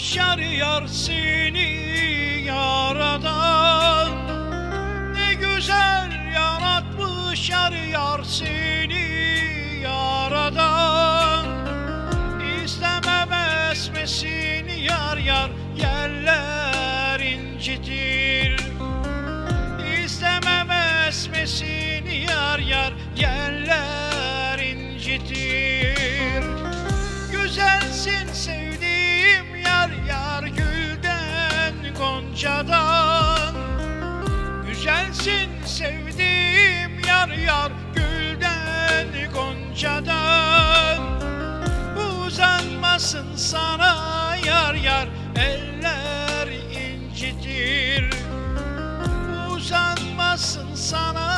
yar yar seni yaradan Ne güzel yaratmış yar yar seni yaradan İstemem esmesini yar yar yerler incitir dünyadan Güzelsin sevdiğim yar yar Gülden goncadan. Uzanmasın sana yar yar Eller incitir. Uzanmasın sana